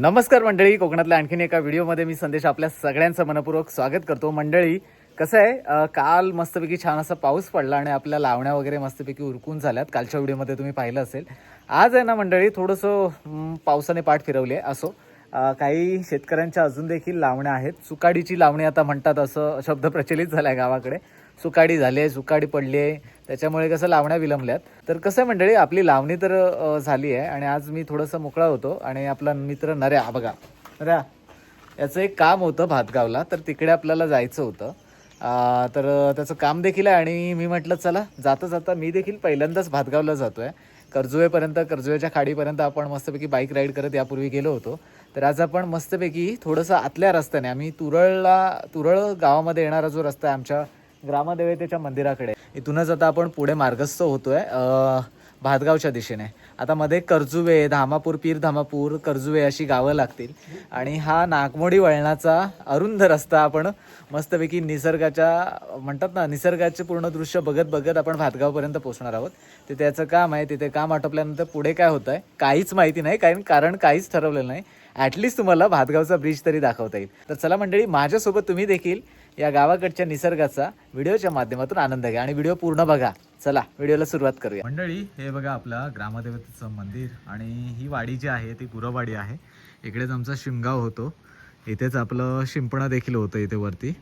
नमस्कार मंडळी. कोकणातल्या आणखीन एका व्हिडिओमध्ये मी संदेश आपल्या सगळ्यांचं मनपूर्वक स्वागत करतो. मंडळी कसं आहे? काल मस्तपैकी छान असा पाऊस पडला आणि आपल्या लावण्या वगैरे मस्तपैकी उरकून झाल्यात. कालच्या व्हिडिओमध्ये तुम्ही पाहिलं असेल. आज आहे ना मंडळी थोडंसं पावसाने पाठ फिरवली आहे असो. काही शेतकऱ्यांच्या अजून देखील लावण्या आहेत. सुकाडीची लावणी आता म्हणतात असं शब्द प्रचलित झाला आहे गावाकडे. सुकाडी झाली आहे सुकाडी पडली आहे. त्याच्यामुळे कसं लावण्या विलंबल्यात. तर कसं आहे मंडळी आपली लावणी तर झाली आहे आणि आज मी थोडंसं मोकळा होतो आणि आपला मित्र नऱ्या बघा. नऱ्या याचं एक काम होतं भातगावला तर तिकडे आपल्याला जायचं होतं. तर त्याचं काम देखील आहे आणि मी म्हटलं चला जाता जाता मी देखील पहिल्यांदाच भातगावला जातो आहे कर्जुवेपर्यंत कर्जुवेच्या खाडीपर्यंत आपण मस्तपैकी बाईक राईड करत यापूर्वी गेलो होतो. तर आज आपण मस्तपैकी थोडंसं आतल्या रस्त्याने आम्ही तुरळला तुरळ गावामध्ये येणारा जो रस्ता आहे आमच्या ग्रामदेवतेच्या मंदिराकडे. इथूनच आता आपण पुढे मार्गस्थ होतोय भातगावच्या दिशेने. आता मध्ये कर्जुवे धामापूर पीर धामापूर कर्जुवे अशी गावं लागतील. आणि हा नागमोडी वळणाचा अरुंद रस्ता आपण मस्तपैकी निसर्गाच्या म्हणतात ना निसर्गाचे पूर्ण दृश्य बघत बघत आपण भातगावपर्यंत पोहोचणार आहोत. ते त्याचं काम आहे तिथे काम आटोपल्यानंतर पुढे काय होत आहे काहीच माहिती नाही कारण कारण काहीच ठरवलेलं नाही. ॲटलिस्ट तुम्हाला भातगावचा ब्रिज तरी दाखवता येईल. तर चला मंडळी माझ्यासोबत तुम्ही देखील या गावाकडच्या निसर्गाचा व्हिडिओच्या माध्यमातून आनंद घ्या आणि व्हिडिओ पूर्ण बघा. चला व्हिडिओला सुरुवात करूया. मंडळी हे बघा आपला ग्रामदेवतेचं मंदिर आणि ही वाडी जी आहे ती गुरवाडी आहे. इकडेच आमचा शिमगाव होतो. इथेच आपलं शिंपणा देखील होतं इथे वरती.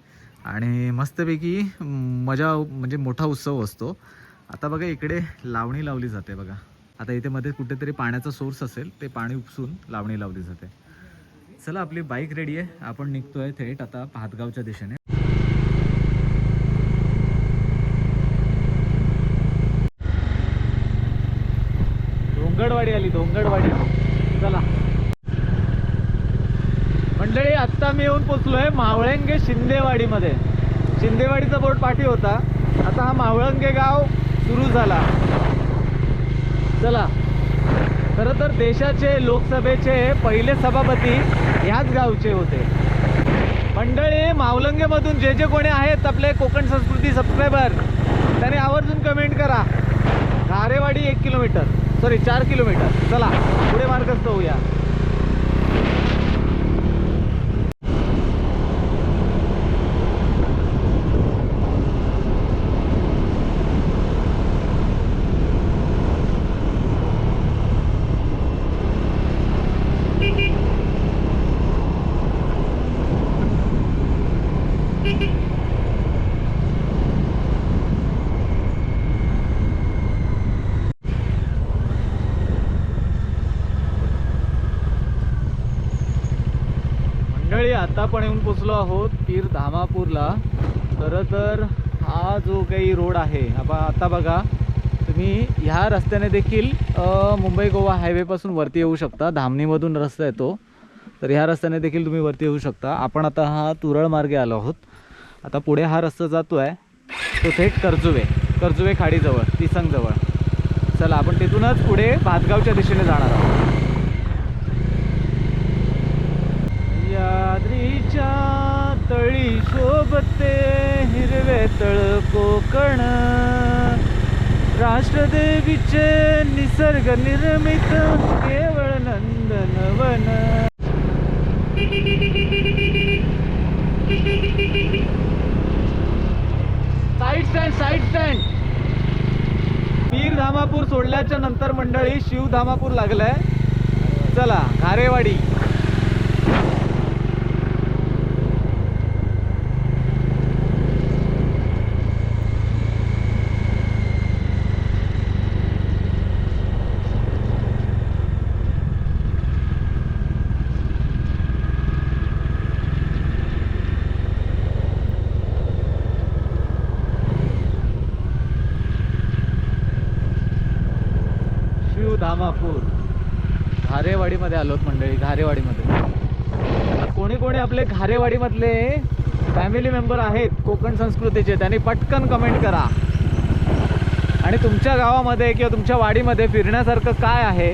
आणि मस्तपैकी मजा म्हणजे मोठा उत्सव असतो. आता बघा इकडे लावणी लावली जाते बघा. आता इथे मध्ये कुठेतरी पाण्याचा सोर्स असेल ते पाणी उपसून लावणी लावली जाते. चला आपली बाईक रेडी आहे. आपण निघतोय थेट आता भातगावच्या दिशेने धोंगडवाडी आली धोंगडवाडी चला मंडळी आत्ता आहे मावळंगे शिंदेवाडीमध्ये. शिंदेवाडीचा बोर्ड पाठी होता. आता हा मावळंगे गाव सुरू झाला. चला. खरं तर देशाचे लोकसभेचे पहिले सभापती ह्याच गावचे होते. मंडळी मावलंगेमधून जे जे कोणी आहेत आपले कोकण संस्कृती सबस्क्रायबर त्याने आवर्जून कमेंट करा. धारेवाडी एक किलोमीटर. सॉरी चार किलोमीटर. चला पुढे मार्गस्थ होऊया मंडळी आता पण येऊन पोचलो आहोत पीर धामापूरला. खरं तर हा जो काही रोड आहे आपण आता बघा तुम्ही ह्या रस्त्याने देखील मुंबई गोवा हायवेपासून वरती येऊ शकता. धामणीमधून रस्ता येतो. तर ह्या रस्त्याने देखील तुम्ही वरती येऊ शकता. आपण आता हा तुरळ मार्गे आलो आहोत. आता पुढे हा रस्ता जातो आहे तो थेट कर्जुवे कर्जुवे खाडीजवळ तिसंगजवळ. चला आपण तिथूनच पुढे भातगावच्या दिशेने जाणार आहोत याद्रीच्या तळी शोभते हिरवे तळ कोकण. राष्ट्रदेवीचे निसर्ग निर्मित केवळ नंदनवन. Side stand side stand Pir Dhamapur सोडल्याच्या नंतर मंडळी शिव धामापूर लागलाय. चला घारेवाडी शिव धामापूर घारेवाडीमध्ये आलोत मंडळी घारेवाडीमध्ये कोणी कोणी आपले घारेवाडीमधले फॅमिली मेंबर आहेत कोकण संस्कृतीचे त्यांनी पटकन कमेंट करा. आणि तुमच्या गावामध्ये किंवा तुमच्या वाडीमध्ये फिरण्यासारखं काय आहे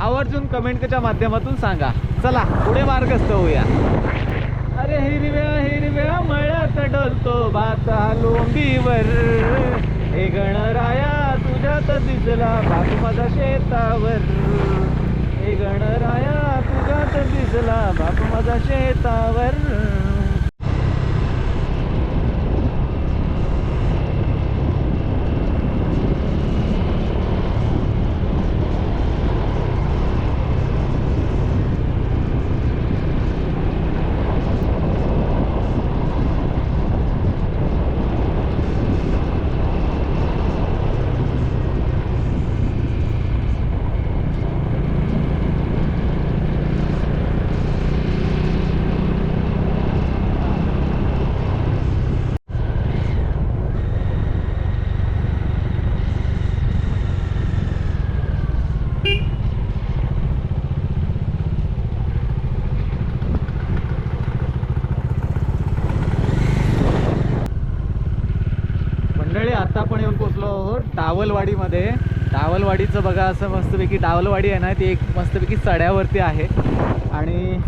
आवर्जून कमेंटच्या माध्यमातून सांगा. चला पुढे मार्गस्थ होऊया. अरे हिरव्या हिरव्या मळ्यात डोलतो भात लोंबीवर हे गणराया तुझ्यात दिसला भात माझा शेतावर. हे गणराया तुझ्यात दिसला बाप माझा शेतावर मंडळी आता आपण येऊन पोचलो आहोत टावलवाडीमध्ये टावलवाडीचं बघा असं मस्तपैकी टावलवाडी आहे ना ती एक मस्तपैकी चढ्यावरती आहे. आणि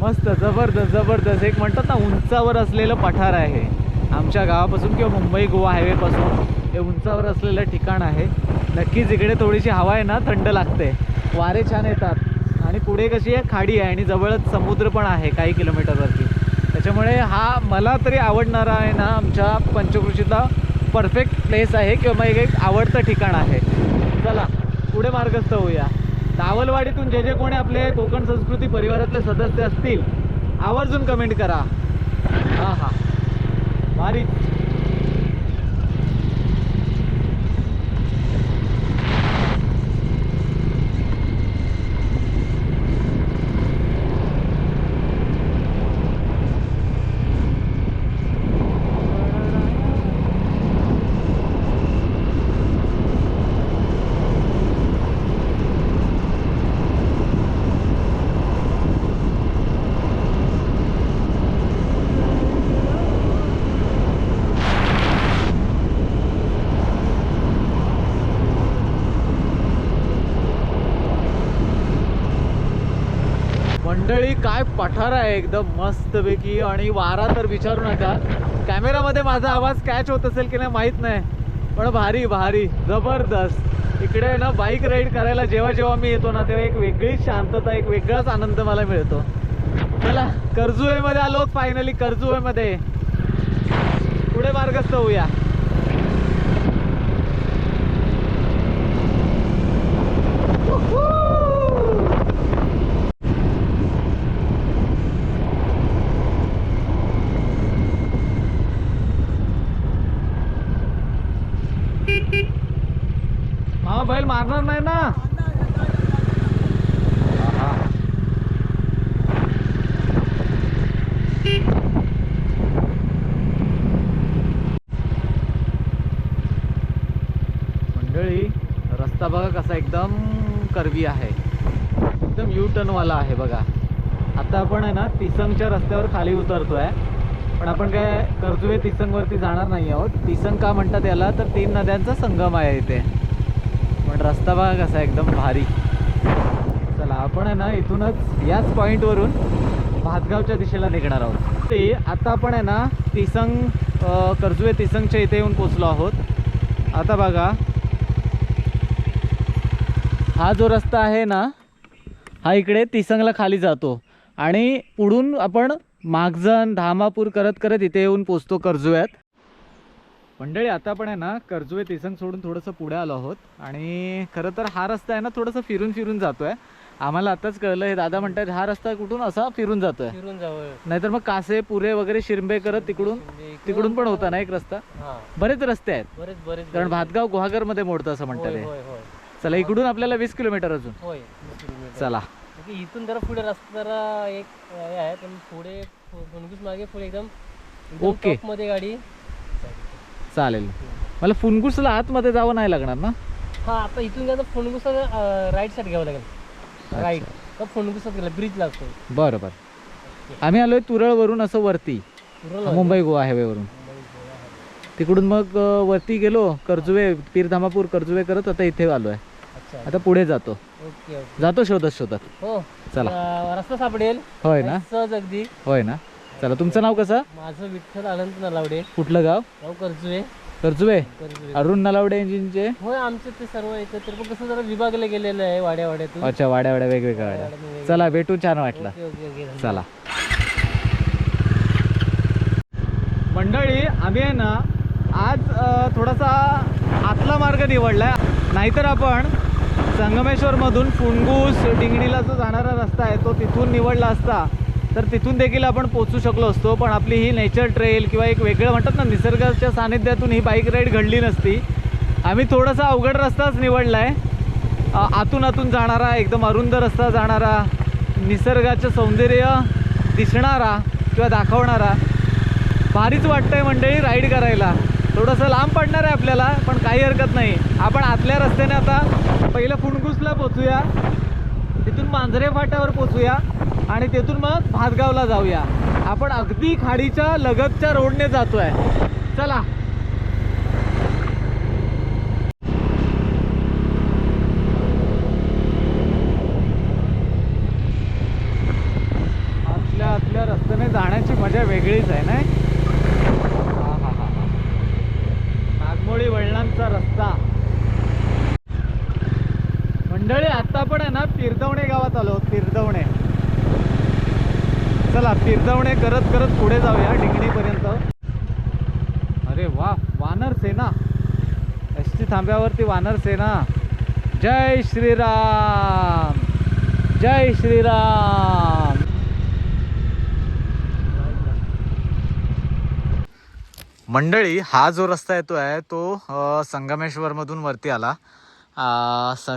मस्त जबरदस्त जबरदस्त एक म्हणतात ना उंचावर असलेलं पठार आहे. आमच्या गावापासून किंवा मुंबई गोवा हायवेपासून हे उंचावर असलेलं ठिकाण आहे. नक्कीच इकडे थोडीशी हवा आहे ना थंड लागते. वारे छान येतात. आणि पुढे कशी आहे खाडी आहे आणि जवळच समुद्र पण आहे काही किलोमीटरवरती. त्याच्यामुळे हा मला तरी आवडणारा आहे ना आमच्या पंचकृषीतला परफेक्ट प्लेस आहे किंवा मग एक आवडतं ठिकाण आहे. चला पुढे मार्गस्थ होऊया. दावलवाडीतून जे जे कोणी आपले कोकण संस्कृती परिवारातले सदस्य असतील आवर्जून कमेंट करा. हां हां भारी मंडळी काय पठार आहे एकदम मस्तपैकी. आणि वारा तर विचारू नका. कॅमेरामध्ये माझा आवाज कॅच होत असेल की नाही माहीत नाही. पण भारी भारी. जबरदस्त. इकडे ना बाईक राईड करायला जेव्हा जेव्हा मी येतो ना तेव्हा एक वेगळीच शांतता एक वेगळाच आनंद मला मिळतो. चला कर्जुवेमध्ये आलो फायनली कर्जुवेमध्ये. पुढे मार्गस्थ होऊया मामा बैल मारणार नाही ना हा. मंडळी रस्ता बघा कसा एकदम करवी आहे. एकदम यू टर्नवाला आहे बघा. आता आपण आहे ना तिसंगच्या रस्त्यावर खाली उतरतो आहे पण आपण काय कर्जुवे तिसंगवरती जाणार नाही आहोत. तिसंग का म्हणतात याला? तर तीन नद्यांचा संगम आहे इथे. पण रस्ता बघा कसा आहे, एकदम भारी. चला आपण आहे ना इथूनच याच पॉईंटवरून भातगावच्या दिशेला निघणार आहोत. ते आता आपण आहे ना तिसंग कर्जुवे तिसंगच्या इथे येऊन पोचलो आहोत. आता बघा हा जो रस्ता आहे ना हा इकडे तिसंगला खाली जातो. आणि पुढून आपण मागजन धामापूर करत करत इथे येऊन पोचतो कर्जुव्यात. मंडळी आता आपण आहे ना कर्जुवे तिसंग सोडून थोडंसं पुढे आलो आहोत. आणि खरं तर हा रस्ता आहे ना थोडंसं फिरून फिरून जातोय. आम्हाला आताच कळलं हे दादा म्हणतात हा रस्ता कुठून असा फिरून जातोय? फिरून जावं. नाहीतर मग कासे पुरे वगैरे शिरंबे करत तिकडून तिकडून पण होता ना एक रस्ता? बरेच रस्ते आहेत. बरेच बरेच कारण भातगाव गुहागरमध्ये मोडतं असं म्हणतात चला इकडून आपल्याला वीस किलोमीटर अजून. होय. चला. इथून जरा पुढे रस्ता जरा एक हे आहे पण पुढे फुणगुस मागे पुढे एकदम एकदम ओके. मध्ये गाडी. चालेल. मला फुनगुसला आतमध्ये जावं नाही लागणार ना? हा आता इथून गेलं फुणगुस राईट साईड घ्यावं लागेल. राईट तर फुणगुसात गेला ब्रिज लागतो बरं बरं. आम्ही आलोय तुरळवरून असं वरती. मुंबई गोवा हायवेवरून. तिकडून मग अ, वरती गेलो कर्जुवे पीरधामापूर कर्जुवे करत आता इथे आलोय. अच्छा आता पुढे जातो. Okay okay. जातो शोधत शोधत. हो. चला. अं, रस्ता सापडेल. होय ना? सहज अगदी. होय ना? चला तुमचं नाव कसं? माझं विठ्ठल अनंत नलावडे. कुठलं गाव? गाव कर्जुवे. करजुबे. अरुण नलावडे इंजिनचे? होय आमचे ते सर्व एकत्र. पण कसं जरा विभागले गेलेलं आहे वाड्या वाड्यातून अच्छा वाड्या. वाड्या वेगवेगळ्या. वाड्या चला भेटून छान वाटलं. ओके ओके ओके चला. मंडळी आम्ही आहे ना आज अ, थोडासा आतला मार्ग निवडलाय. नाहीतर आपण संगमेश्वरमधून फुणगूस डिंगडीला जो जाणारा रस्ता आहे तो तिथून निवडला असता तर तिथून देखील आपण पोचू शकलो असतो. पण आपली ही नेचर ट्रेल किंवा एक वेगळं म्हणतात ना निसर्गाच्या सानिध्यातून ही बाईक राईड घडली नसती. आम्ही थोडासा अवघड रस्ताच निवडला आहे आतून आतून जाणारा एकदम अरुंद रस्ता जाणारा निसर्गाचं सौंदर्य दिसणारा किंवा दाखवणारा. भारीच वाटतंय मंडळी राईड करायला. थोडंसं लांब पडणार आहे आपल्याला पण काही हरकत नाही. आपण आतल्या रस्त्याने आता पहिलं फुणकुसला पोचूया. तिथून मांजरे फाट्यावर पोचूया आणि तिथून मग भातगावला जाऊया. आपण अगदी खाडीच्या लगतच्या रोडने जातोय. चला. आतल्या आतल्या रस्त्याने जाण्याची मजा वेगळीच आहे ना नागमोळी वळणांचा रस्ता मंडळी आता आपण आहे ना पिरदवणे गावात आलो आहोत, पिरदवणे चला पिरदवणे करत करत पुढे जाऊया डिंगणीपर्यंत. अरे वा वानर सेना. एस टी थांब्यावरती वानर सेना. जय श्रीराम. जय श्रीराम. मंडळी हा जो रस्ता येतो आहे तो संगमेश्वरमधून वरती आला.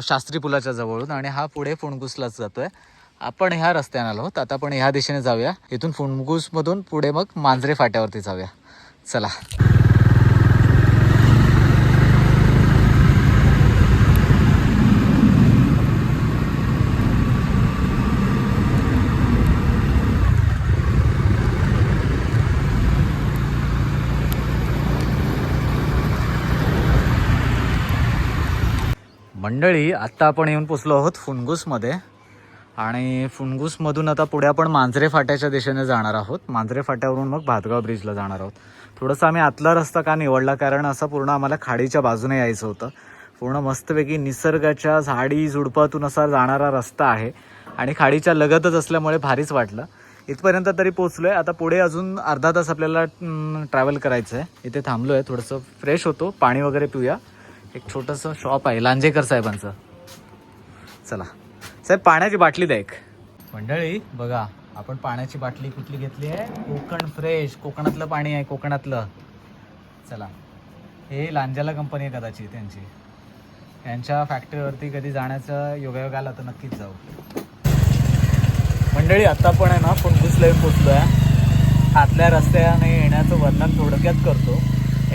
शास्त्री पुलाच्या जवळून आणि हा पुढे फुणगुसलाच आहे आपण ह्या रस्त्याने आलो आहोत. आता आपण ह्या दिशेने जाऊया. इथून फुणगुसमधून पुढे मग मांजरे फाट्यावरती जाऊया. चला. मंडळी आत्ता आपण येऊन पोचलो आहोत फुणगुसमध्ये आणि फुणगूसमधून आता पुढे आपण मांजरे फाट्याच्या दिशेने जाणार आहोत. मांजरे फाट्यावरून मग भातगाव ब्रिजला जाणार आहोत. थोडंसं आम्ही आतला रस्ता का निवडला? कारण असा पूर्ण आम्हाला खाडीच्या बाजूने यायचं होतं. पूर्ण मस्तपैकी निसर्गाच्या झाडी झुडपातून असा जाणारा रस्ता आहे. आणि खाडीच्या लगतच असल्यामुळे भारीच वाटलं. इथपर्यंत तरी पोचलोय आता पुढे अजून अर्धा तास आपल्याला ट्रॅव्हल करायचं आहे इथे थांबलो आहे थोडंसं फ्रेश होतो. पाणी वगैरे पिऊया. एक छोटंसं शॉप आहे. लांजेकर साहेबांचं. चला. साहेब पाण्याची बाटली द्या एक. मंडळी बघा आपण पाण्याची बाटली कुठली घेतली आहे? कोकण फ्रेश कोकणातलं पाणी आहे कोकणातलं. चला. हे लांजाला कंपनी आहे कदाचित त्यांची. यांच्या फॅक्टरीवरती कधी जाण्याचा योगायोग आला तर नक्कीच जाऊ. मंडळी आत्ता पण आहे ना फुणगुसला पोचलो आहे आतल्या रस्त्याने येण्याचं वर्णन थोडक्यात करतो.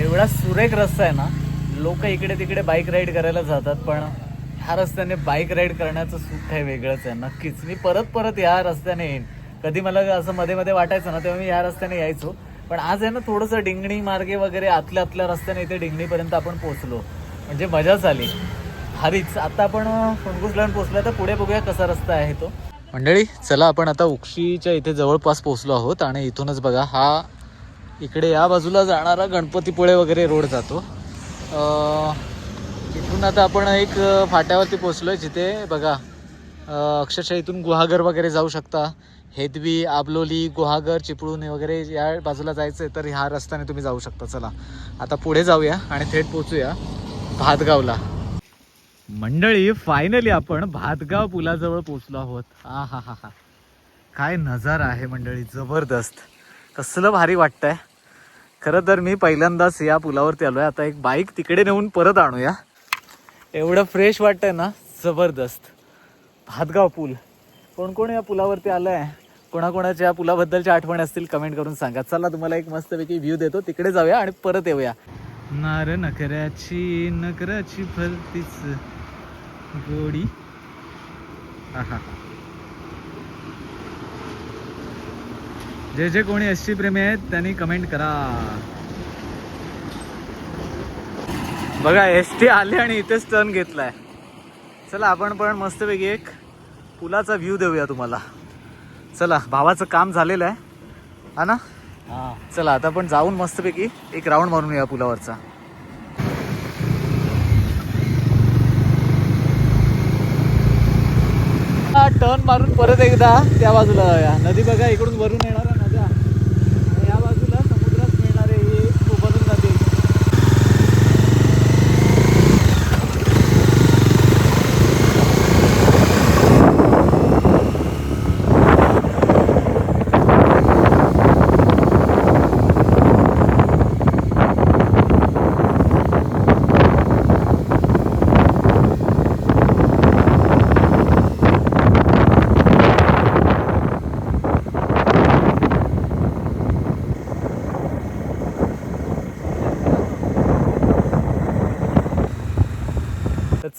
एवढा सुरेख रस्ता आहे ना लोक इकडे तिकडे बाईक राईड करायला जातात पण ह्या रस्त्याने बाईक राईड करण्याचं सुख काही वेगळंच आहे नक्कीच. मी परत परत या रस्त्याने येईन. कधी मला असं मध्ये मध्ये वाटायचं ना तेव्हा मी या रस्त्याने यायचो. पण आज आहे ना थोडंसं डिंगणी मार्गे वगैरे आतल्या आतल्या रस्त्याने इथे डिंगणीपर्यंत आपण पोचलो म्हणजे मजाच आली हरीच आता आपण फुणगुस पोचला तर पुढे बघूया कसा रस्ता आहे तो. मंडळी चला आपण आता उक्षीच्या इथे जवळपास पोचलो आहोत आणि इथूनच बघा हा इकडे या बाजूला जाणारा गणपतीपुळे वगैरे रोड जातो. इथून आता आपण एक फाट्यावरती पोचलो आहे जिथे बघा अक्षरशः इथून गुहागर वगैरे जाऊ शकता. हेदवी आबलोली गुहागर चिपळूण वगैरे या बाजूला जायचं आहे तर ह्या रस्त्याने तुम्ही जाऊ शकता. चला आता पुढे जाऊया आणि थेट पोचूया भातगावला. मंडळी फायनली आपण भातगाव पुलाजवळ पोचलो आहोत. हा हा हा हा काय नजारा आहे मंडळी जबरदस्त. कसलं भारी वाटतंय. खरं तर मी पहिल्यांदाच या पुलावरती आलोय. आता एक बाईक तिकडे नेऊन परत आणूया. एवढं फ्रेश वाटतंय ना जबरदस्त. भातगाव पूल. कोण कोण या पुलावरती आलंय? कोणाकोणाच्या या पुलाबद्दलच्या आठवणी असतील कमेंट करून सांगा. चला तुम्हाला एक मस्तपैकी व्ह्यू देतो. तिकडे जाऊया आणि परत येऊया. नार नखऱ्याची नखऱ्याची फलतीच गोडी. आहा. जे जे कोणी एस प्रेमी आहेत त्यांनी कमेंट करा. बघा एस टी आली आणि इथेच टर्न घेतलाय. चला आपण पण मस्तपैकी एक पुलाचा व्ह्यू देऊया तुम्हाला. चला भावाचं काम झालेलं आहे. हा ना? चला आता आपण जाऊन मस्तपैकी एक राऊंड मारून या पुलावरचा. टर्न मारून परत एकदा त्या बाजूला जाऊया. नदी बघा इकडून वरून येणार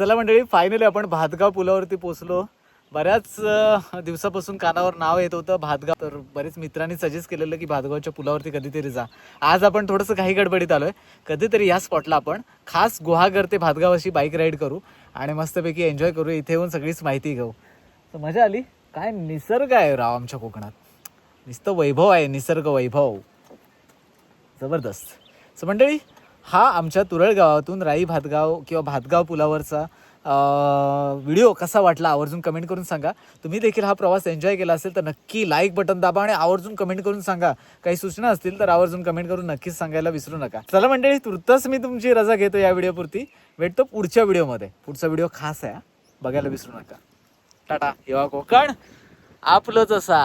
चला मंडळी फायनली आपण भातगाव पुलावरती पोचलो बऱ्याच दिवसापासून कानावर नाव येत होतं भातगाव. तर बरेच मित्रांनी सजेस्ट केलेलं की भातगावच्या पुलावरती कधीतरी जा. आज आपण थोडंसं काही गडबडीत आलोय. कधीतरी या स्पॉटला आपण खास गुहागर ते भातगाव अशी बाईक राईड करू आणि मस्तपैकी एन्जॉय करू. इथे येऊन सगळीच माहिती घेऊ. तर मजा आली. काय निसर्ग आहे राव आमच्या कोकणात. नुसतं वैभव आहे निसर्ग वैभव. जबरदस्त. सो मंडळी हा आमच्या तुरळ गावातून राई भातगाव किंवा भातगाव पुलावरचा व्हिडिओ कसा वाटला आवर्जून कमेंट करून सांगा. तुम्ही देखील हा प्रवास एन्जॉय केला असेल तर नक्की लाईक बटन दाबा आणि आवर्जून कमेंट करून सांगा. काही सूचना असतील तर आवर्जून कमेंट करून नक्कीच सांगायला विसरू नका. चला मंडळी तुर्तच मी तुमची रजा घेतो या व्हिडिओपुरती. भेटतो पुढच्या व्हिडिओमध्ये. पुढचा व्हिडिओ खास आहे हा. बघायला विसरू नका. टाटा. येवा कोकण आपलं जसा